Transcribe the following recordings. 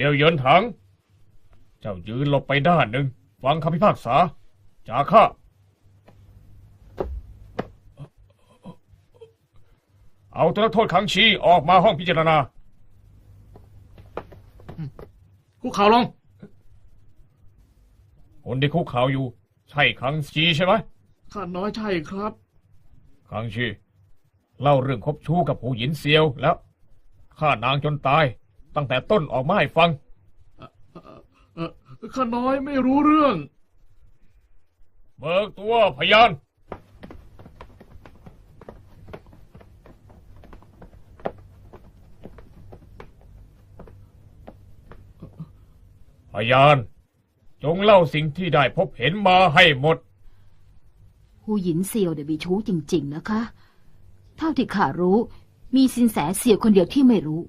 ซียวเหยินถัง เจ้ายืนหลบไปด้านหนึ่งฟังคำพิพากษา จากข้า เอาตัวนักโทษขังชีออกมาห้องพิจารณา คุกเข่าลง คนที่คุกเข่าอยู่ ใช่ขังชีใช่ไหมข้าน้อยใช่ครับ ขังชี เล่าเรื่องคบชู้กับผู้หญิงเซียวแล้วฆ่านางจนตาย ตั้งแต่ต้นออกมาให้ฟังเออข้าน้อยไม่รู้เรื่อง เบิกตัวพยานพยาน จงเล่าสิ่งที่ได้พบเห็นมาให้หมดผู้หญินเซียวเดี๋ยวมีชู้จริง ๆ นะคะ เท่าที่ข้ารู้ มีสินแสเซียวคนเดียวที่ไม่รู้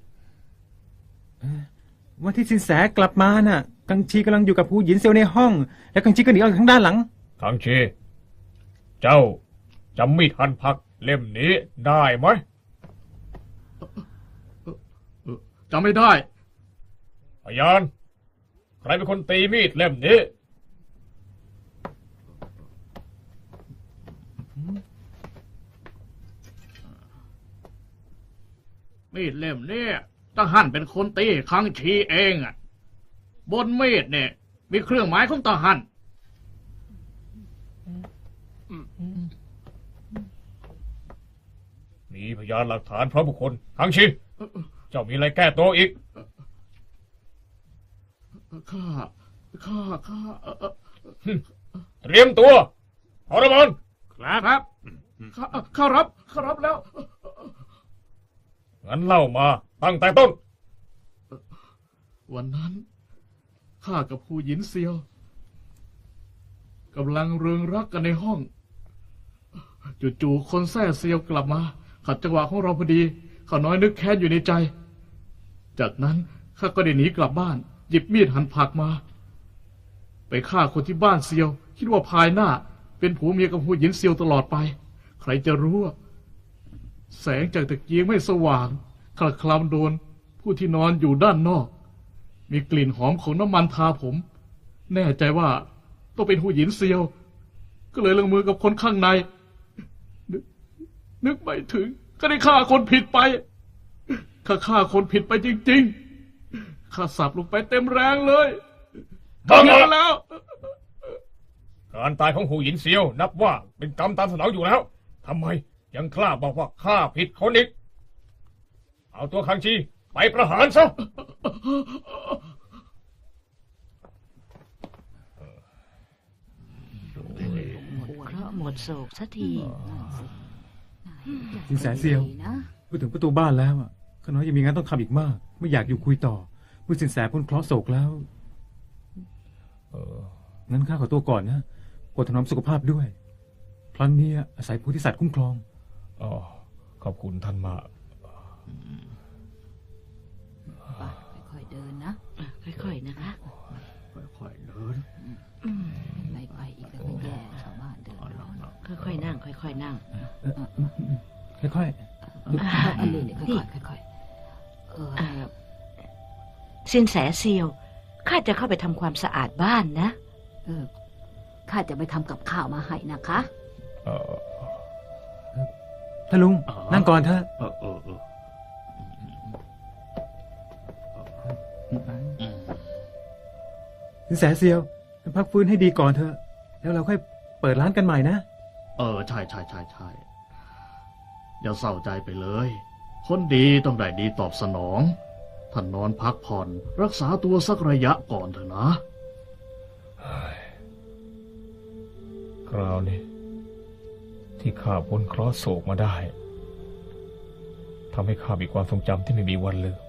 วันที่สินแสกลับมาน่ะ กังชีกำลังอยู่กับผู้หญินเซียวในห้อง แล้วกังชีก็หนีออกทางด้านหลังทังชี เจ้าจำมีดหั่นผักเล่มนี้ได้ไหม จำไม่ได้ พยาน ใครเป็นคนตีมีดเล่มนี้ มีดเล่มเนี่ย ทหารเป็นคนตีคังชีเองอะ บนมีดเนี่ย มีเครื่องหมายของทหารมีพยานหลักฐานพร้อมบุคคลทังชี เจ้ามีอะไรแก้ตัวอีก ข้า ข้า ข้าเอ่อเอ่อเตรียมตัวฮอรมอนครับข้าข้ารับ ข้ารับแล้ว งั้นเล่ามา ตั้งแต่ต้น วันนั้น ข้ากับผู้หญินเซียวกำลังเริงรักกันในห้อง จู่ๆคนแท้เซียวกลับมา ขัดจังหวะของเราพอดีข้าน้อยนึกแค้นอยู่ในใจ จากนั้นข้าก็ได้หนีกลับบ้าน หยิบมีดหั่นผักมา ไปฆ่าคนที่บ้านเซียว คิดว่าภายหน้า เป็นผัวเมียกับผู้หญินเซียวตลอดไป ใครจะรู้ แสงจากตะเกียงไม่สว่าง คลาคลำโดน ผู้ที่นอนอยู่ด้านนอก มีกลิ่นหอมของน้ำมันทาผม แน่ใจว่าต้องเป็นผู้หญินเซียว ก็เลยลงมือกับคนข้างในนึกนึกไม่ถึง ก็ได้ฆ่าคนผิดไปข้าฆ่าคนผิดไปจริง ๆข้าสับลงไปเต็มแรงเลยบ้าทำแล้ว การตายของหูหยินเซียว นับว่าเป็นกรรมตามสนองอยู่แล้วทำไมยังกล้าบอกว่าข้าผิดคนอีก เอาตัวคังชีไปประหารซะ หมดเคราะห์หมดโศกสักทีสินแสเซียว นะพูดถึงประตูบ้านแล้วอะข้าน้อยยังมีงานต้องทำอีกมาก ไม่อยากอยู่คุยต่อเมื่อสินแสพ้นเคราะห์โศกแล้วเออ งั้นข้าขอตัวก่อนนะโปรดถนอมสุขภาพด้วย พลันเนี้อาศัยผู้ที่สัตว์คุ้มครอง อ๋อขอบคุณท่านมาก ไปค่อยๆเดินนะ ค่อยๆนะคะ ค่อยๆเดินไปไปอีกแล้วก็แย่ชาวบ้านเดินร้อนค่อยๆนั่ง ค่อยๆนั่ง ค่อยอันนี้เนี่ยค่อยๆค่อยๆเออเอ่อสินแสเซียว ข้าจะเข้าไปทำความสะอาดบ้านนะ เออ ข้าจะไปทำกับข้าวมาให้นะคะเออๆท่านลุง นั่งก่อนเถอะ สินแสเซียวพักฟื้นให้ดีก่อนเถอะ แล้วเราค่อยเปิดร้านกันใหม่นะ เออ ใช่ใช่ใช่ใช่อย่าเศร้าใจไปเลย คนดีต้องได้ดีตอบสนอง ท่านนอนพักผ่อน รักษาตัวสักระยะก่อนเถอะนะคราวนี้ที่ข้าพ้นเคราะห์โศกมาได้ทำให้ข้ามีความทรงจำที่ไม่มีวันลืม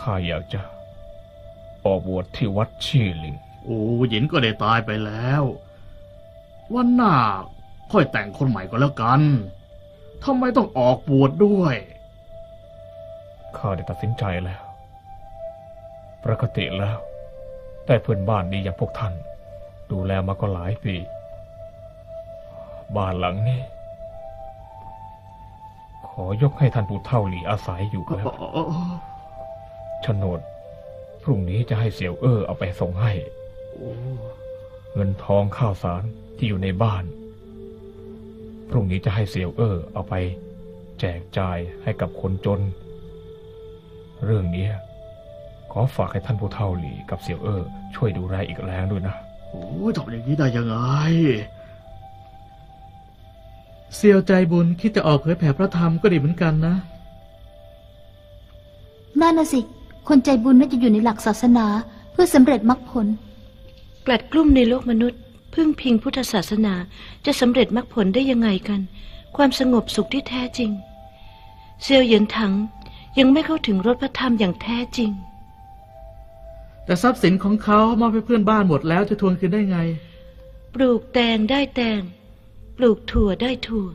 ข้าอยากจะออกบวชที่วัดชี่หลิง โอ้หญินก็ได้ตายไปแล้ว วันหน้าค่อยแต่งคนใหม่ก็แล้วกันทำไมต้องออกบวชดด้วย ข้าได้ตัดสินใจแล้ว ปกติแล้ว แต่เพื่อนบ้านดีอย่างพวกท่าน ดูแลมาก็หลายปี บ้านหลังนี้คขอยกให้ท่านผู้เฒ่าหลีอาศัยอยู่แล้วอ๋อ โฉนด พรุ่งนี้จะให้เสี่ยวเออเอาไปส่งให้โอ้เงินทองข้าวสารที่อยู่ในบ้าน พรุ่งนี้จะให้เสี่ยวเออเอาไป แจกจ่ายให้กับคนจน เรื่องนี้ขอฝากให้ท่านผู้เฒ่าหลีกับเสี่ยวเออช่วยดูแลอีกแรงด้วยนะโหทำอย่างนี้ได้ยังไงเซียวใจบุญคิดจะออกเผยแผ่พระธรรมก็ดีเหมือนกันนะ นั่นน่ะสิ คนใจบุญน่าจะอยู่ในหลักศาสนาเพื่อสำเร็จมรรคผล กลัดกลุ้มในโลกมนุษย์ พึ่งพิงพุทธศาสนาจะสำเร็จมรรคผลได้ยังไงกัน ความสงบสุขที่แท้จริง เซียวเหยินถังยังไม่เข้าถึงรถพระธรรมอย่างแท้จริง แต่ทรัพย์สินของเขามอบให้เพื่อนบ้านหมดแล้วจะทวงคืนได้ไง ปลูกแตงได้แตง ปลูกถั่วได้ถั่ว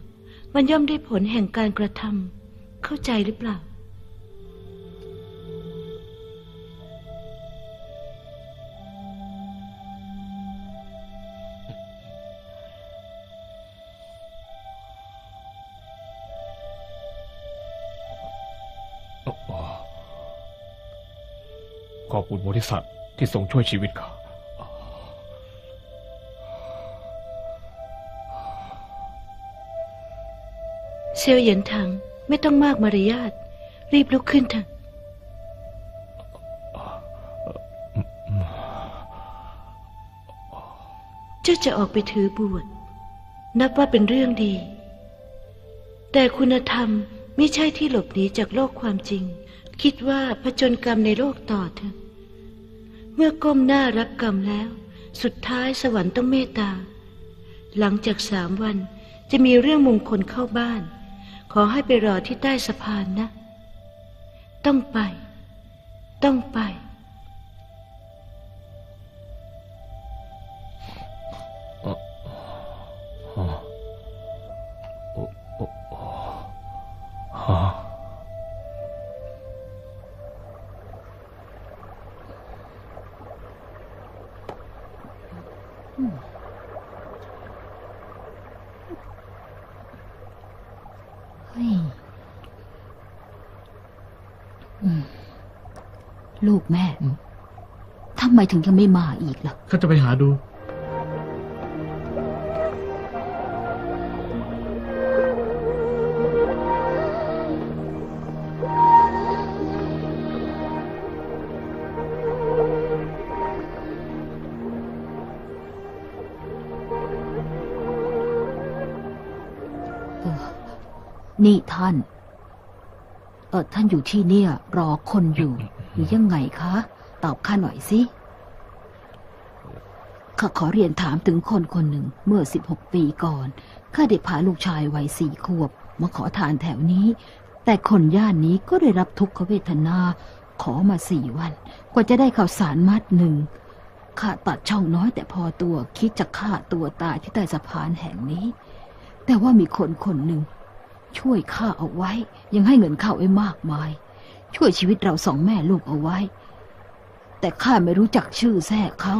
มันย่อมได้ผลแห่งการกระทำเข้าใจหรือเปล่า อบคุณบริษัทที่ทรงช่วยชีวิตข้าเซียวเหยินถังไม่ต้องมากมารยาทรีบลุกขึ้นเถอะเจ้าจะออกไปถือบวชนับว่าเป็นเรื่องดี แต่คุณธรรมไม่ใช่ที่หลบหนีจากโลกความจริง คิดว่าผจญกรรมในโลกต่อเถอะ เมื่อก้มหน้ารับกรรมแล้ว สุดท้ายสวรรค์ต้องเมตตา หลังจากสามวันจะมีเรื่องมงคลเข้าบ้าน ขอให้ไปรอที่ใต้สะพานนะ ต้องไป ต้องไป ลูกแม่ทำไมถึงยังไม่มาอีกล่ะเขาจะไปหาดู นี่ท่าน เออท่านอยู่ที่เนี่ย รอคนอยู่ หรือยังไงคะ ตอบข้าหน่อยสิข้าขอเรียนถามถึงคนคนหนึ่งเมื่อสิบหกปีก่อนข้าได้พาลูกชายวัยสี่ขวบ มาขอทานแถวนี้ แต่คนย่านนี้ก็ได้รับทุกขเวทนา ขอมาสี่วัน กว่าจะได้ข่าวสารมัดหนึ่งข้าตัดช่องน้อยแต่พอตัวคิดจะฆ่าตัวตายที่ใต้สะพานแห่งนี้ แต่ว่ามีคนคนหนึ่ง ช่วยข้าเอาไว้ ยังให้เงินข้าไว้มากมาย ช่วยชีวิตเราสองแม่ลูกเอาไว้ แต่ข้าไม่รู้จักชื่อแท้เขา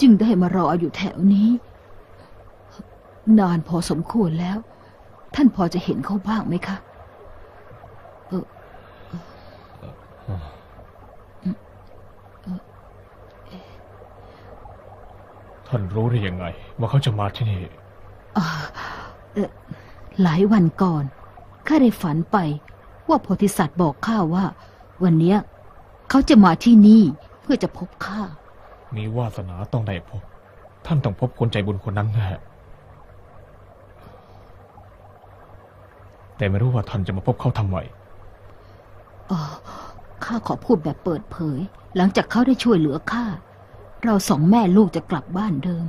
จึงได้มารออยู่แถวนี้ นานพอสมควรแล้ว ท่านพอจะเห็นเขาบ้างไหมคะเออท่านรู้ได้ยังไง ว่าเขาจะมาที่นี่อ่าเอ่อหลายวันก่อนข้าได้ฝันไป ว่าโพธิสัตว์บอกข้าว่า วันเนี้ยเขาจะมาที่นี่เพื่อจะพบข้า มีวาสนาต้องได้พบ ท่านต้องพบคนใจบุญคนนั้นแน่แต่ไม่รู้ว่าท่านจะมาพบเขาทำไมอ๋อข้าขอพูดแบบเปิดเผย หลังจากเขาได้ช่วยเหลือข้า เราสองแม่ลูกจะกลับบ้านเดิม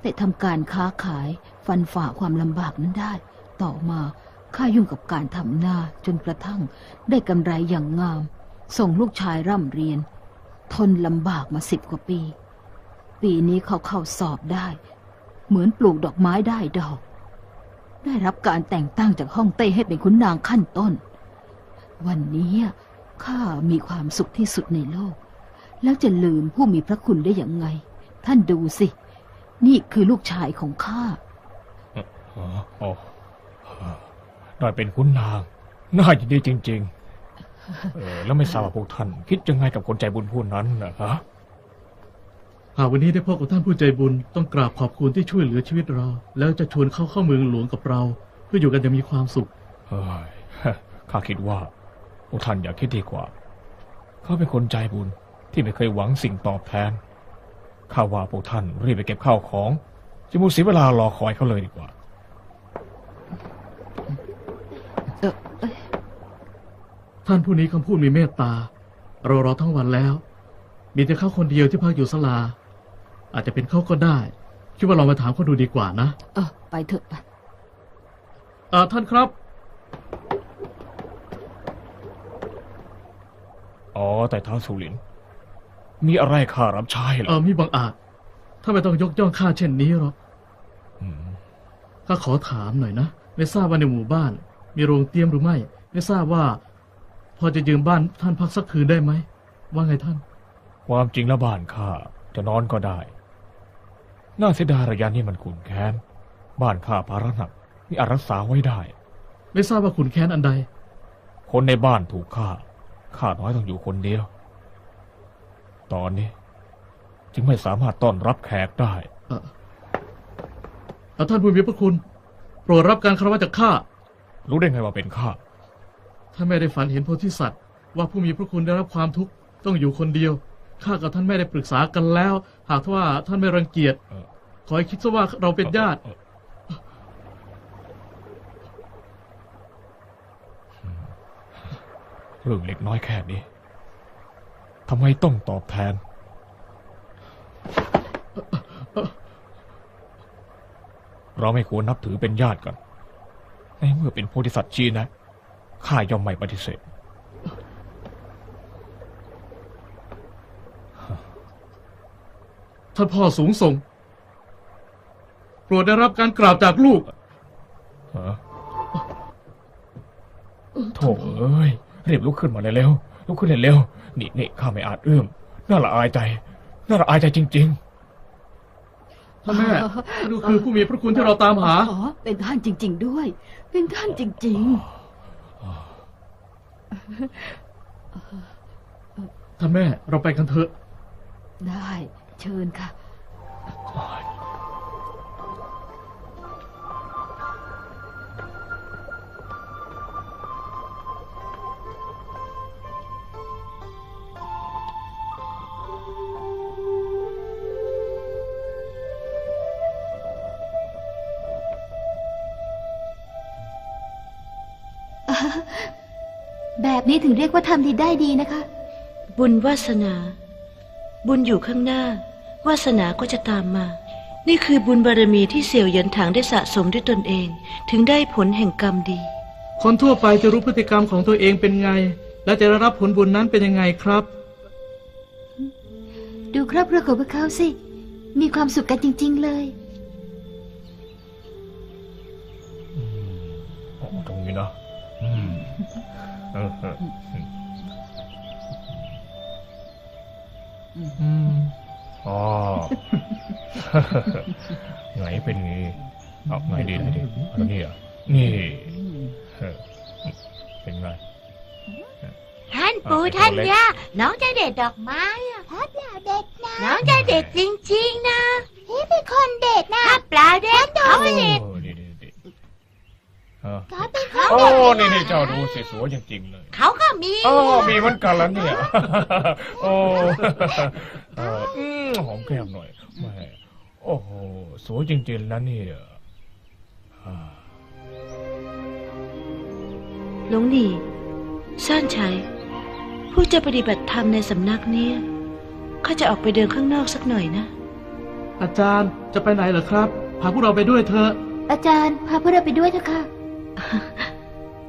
แต่ทำการค้าขายฟันฝ่าความลำบากนั้นได้ ต่อมา ข้ายุ่งกับการทำนาจนกระทั่งได้กำไรอย่างงาม ส่งลูกชายร่ำเรียน ทนลำบากมาสิบกว่าปี ปีนี้เขาเข้าสอบได้ เหมือนปลูกดอกไม้ได้ดอก ได้รับการแต่งตั้งจากห้องเต้ให้เป็นขุนนางขั้นต้น วันนี้ข้ามีความสุขที่สุดในโลก แล้วจะลืมผู้มีพระคุณได้อย่างไง ท่านดูสิ นี่คือลูกชายของข้า อ๋อ อ๋อได้เป็นคุณนาง น่ายินดีจริง ๆ เออแล้วไม่ทราบว่าพวกท่าน คิดยังไงกับคนใจบุญผู้นั้นนะฮะหากวันนี้ได้พบกับท่านผู้ใจบุญต้องกราบขอบคุณที่ช่วยเหลือชีวิตเรา แล้วจะชวนเข้าเข้าเมืองหลวงกับเรา เพื่ออยู่กันอย่างมีความสุขเฮ้ยข้าคิดว่าพวกท่านอย่าคิดดีกว่า เขาเป็นคนใจบุญที่ไม่เคยหวังสิ่งตอบแทนข้าว่าพวกท่านรีบไปเก็บข้าวของจะมุเสียเวลารอคอยเขาเลยดีกว่า เออเอ้ยท่านผู้นี้คำพูดมีเมตตา เรารอทั้งวันแล้ว มีแต่เขาคนเดียวที่พักอยู่สลา อาจจะเป็นเขาก็ได้ คิดว่าเรามาถามเขาดูดีกว่านะเออไปเถอะไปเอ่อท่านครับ อ๋อ แต่ท้าวสุรินทร์มีอะไรข้ารับใช้เหรเอออมีบางอาจถ้าไม่ต้องยกย่องข้าเช่นนี้หรอก มข้าขอถามหน่อยนะ ไม่ทราบว่าในหมู่บ้าน มีโรงเตรียมหรือไม่ ไม่ทราบว่า พอจะยืมบ้านท่านพักสักคืนได้ไหม ว่าไงท่าน ความจริงแล้วบ้านข้าจะนอนก็ได้ น่าเสียดายระยะนี้มันขุนแค้น บ้านข้าภาระหนักมีอาจรักษาไว้ได้ ไม่ทราบว่าขุนแค้นอันใด คนในบ้านถูกฆ่า ข้าน้อยต้องอยู่คนเดียว ตอนนี้ จึงไม่สามารถต้อนรับแขกได้เออเอ่อท่านผู้มีพระคุณ โปรดรับการคารวะจากข้า รู้ได้ไงว่าเป็นข้า ท่านไม่ได้ฝันเห็นโพธิสัตว์ ว่าผู้มีพระคุณได้รับความทุกข์ต้องอยู่คนเดียว ข้ากับท่านไม่ได้ปรึกษากันแล้ว หากว่าท่านไม่รังเกียจ เออ ขอให้คิดซะว่าเราเป็นญาติเออเรื่องเล็กน้อยแค่นี้ทำไมต้องตอบแทน เราไม่ควรนับถือเป็นญาติกัน ในเมื่อเป็นโพธิสัตว์ชี้นะข้าย่อมไม่ปฏิเสธท่านพ่อสูงส่ง โปรดได้รับการกราบจากลูกฮะโถเอ้ยรีบลุกขึ้นมาเร็วๆลุกขึ้นเร็วๆนี่นี่ข้าไม่อาจเอื้อมน่าละอายใจ น่าละอายใจจริง ท่านแม่ดูคือผู้มีพระคุณที่เราตามหา อ๋อ เป็นท่านจริง ๆ ด้วย เป็นท่านจริงท่านแม่เราไปกันเถอะๆได้ เชิญค่ะ แบบนี้ถึงเรียกว่าทำดีได้ดีนะคะ บุญวาสนา บุญอยู่ข้างหน้า วาสนาก็จะตามมา นี่คือบุญบารมีที่เสี่ยวหยันถางได้สะสมด้วยตนเอง ถึงได้ผลแห่งกรรมดี คนทั่วไปจะรู้พฤติกรรมของตัวเองเป็นไง และจะได้รับผลบุญนั้นเป็นยังไงครับ ดูครอบครัวของพวกเขาสิ มีความสุขกันจริง ๆ เลย ออเอออืมอ๋อไงเป็นงี้เอาไงดีไงดีเอานี่อะนี่เออเป็นไงท่านปู่อะท่านเป็นตัวเล็กย่าน้องจะเด็ดดอกไม้อะถ้าเปล่าเด็ดนะน้องจะเด็ดจริง ๆ นะพี่เป็นคนเด็ดนะถ้าเปล่าเด็ดเขาไม่เด็ดโอ้ดีดีดีเออเขาเป็นคนโอ้เด็ดนี่นี่เจ้าดูสิสวยจริงๆเลยเขาก็มีโอ้มีเหมือนกันแล้วเนี่ย โอ้เอออืมหอมแก้มหน่อยแม่โอ้โหสวยจริงๆนะเนี่ยอ่า หลวงหลีซ่านชัยผู้จะปฏิบัติธรรมในสำนักเนี้ยข้าจะออกไปเดินข้างนอกสักหน่อยนะ อาจารย์จะไปไหนเหรอครับ พาพวกเราไปด้วยเถอะ อาจารย์พาพวกเราไปด้วยเถอะค่ะ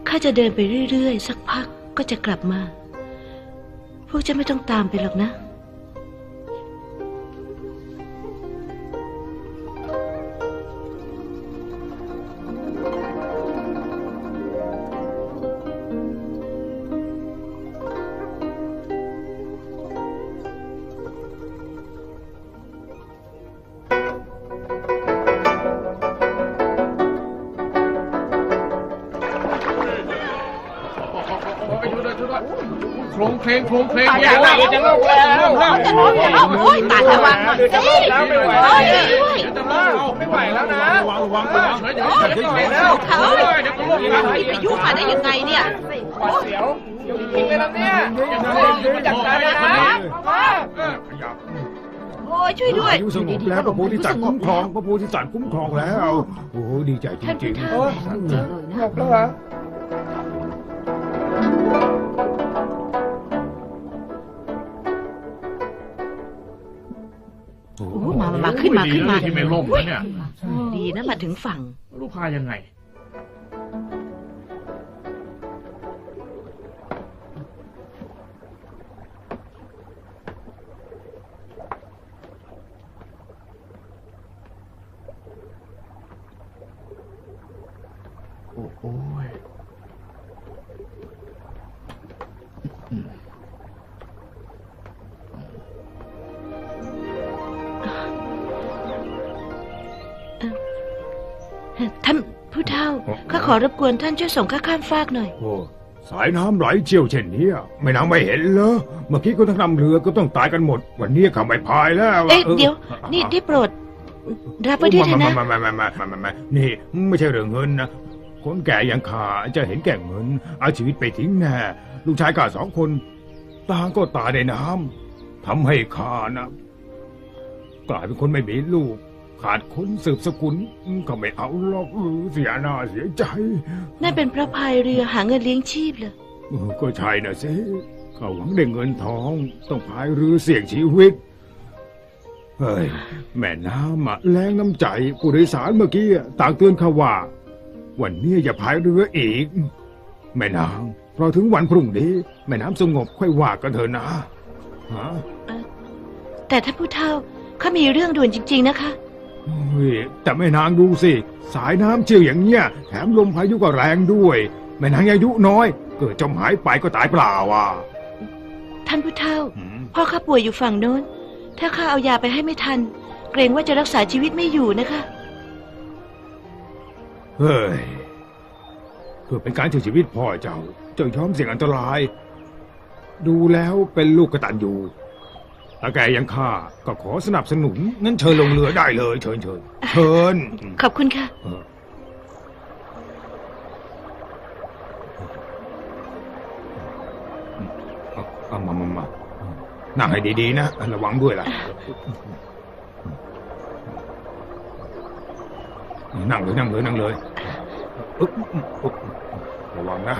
ข้าจะเดินไปเรื่อย ๆ สักพักก็จะกลับมา พวกเจ้าไม่ต้องตามไปหรอกนะ โครงเพลงโครงเพลงตายแล้วเดี๋ยวจะเลิกแล้วจะร้องจะร้องโอ้ยตายระวังหน่อยสิไม่ไหวโอ้ยเดี๋ยวจะเลิกไม่ไหวแล้วนะระวังระวังระวังเฉยๆเดี๋ยวจะไปแล้วเขาเดี๋ยวจะล่มกันไปยุ่งมาได้ยังไงเนี่ยเสียวจริงเลยนะเนี่ยจัดการนะโอ้ยช่วยด้วยอายุสงบแล้วพระโพธิสัตว์คุ้มครองพระโพธิสัตว์คุ้มครองแล้ว โอ้โหดีใจจท่านริผู้งเฒ่าจริงเลยนะๆโอ้ โอ้โหมามามาขึ้นมาขึ้นมา ที่ไม่ล่มนะเนี่ย ดีนะมาถึงฝั่ง รู้พายังไง ข้าขอรบกวนท่านช่วยส่งข้าข้ามฟากหน่อย โอ้สายน้ำไหลเชี่ยวเช่นนี้แม่นางไม่เห็นเหรอเมื่อกี้ก็ทั้งนำเรือก็ต้องตายกันหมด วันนี้ข้าไม่พายแล้วเอ๊ะเดี๋ยว นี่ได้โปรด รับไว้ด้วยเถอะนะไม่ไม่ไม่ไม่ไม่ไม่ไม่นี่ไม่ใช่เรื่องเงินนะคนแก่อย่างข้าจะเห็นแก่เงินเอาชีวิตไปทิ้งแน่ลูกชายข้าสองคนต่างก็ตายในน้ำทำให้ข้านะกลายเป็นคนไม่มีลูก ขาดคนสืบสกุลก็ไม่เอาหรอกเออเสียหน้าเสียใจนั่นเป็นเพราะพายเรือหาเงินเลี้ยงชีพเหรอเออก็ใช่นะสิเขาหวังได้เงินทองต้องพายเรือเสี่ยงชีวิตเฮ้ยแม่น้ำอะแรงน้ำใจผู้โดยสารเมื่อกี้อะต่างเตือนเขาว่า วันนี้อย่าพายเรืออีก แม่นางรอถึงวันพรุ่งนี้ แม่น้ำสงบค่อยว่ากันเถอะนะฮะแต่ท่านผู้เฒ่าข้ามีเรื่องด่วนจริง ๆ นะคะ เฮ้ยแต่แม่นางดูสิ สายน้ำเชี่ยวอย่างเงี้ยแถมลมพายุก็แรงด้วย แม่นางอายุน้อย เกิดจมหายไปก็ตายเปล่าอะท่านผู้เฒ่า อืมพ่อข้าป่วยอยู่ฝั่งโน้น ถ้าข้าเอายาไปให้ไม่ทัน เกรงว่าจะรักษาชีวิตไม่อยู่นะคะ เฮ้ยเพื่อเป็นการช่วยชีวิตพ่อเจ้า เจ้ายอมเสี่ยงอันตราย ดูแล้วเป็นลูกกระตันอยู่ ถ้าแกยังข้าก็ขอสนับสนุนงั้นเชิญลงเรือได้เลย เชิญเชิญเชิญขอบคุณค่ะ เออเอาเอามามามานั่งให้ดีๆนะ ระวังด้วยล่ะ นั่งเลยนั่งเลยนั่งเลยอึ๊บอึ๊บอึ๊บระวังนะ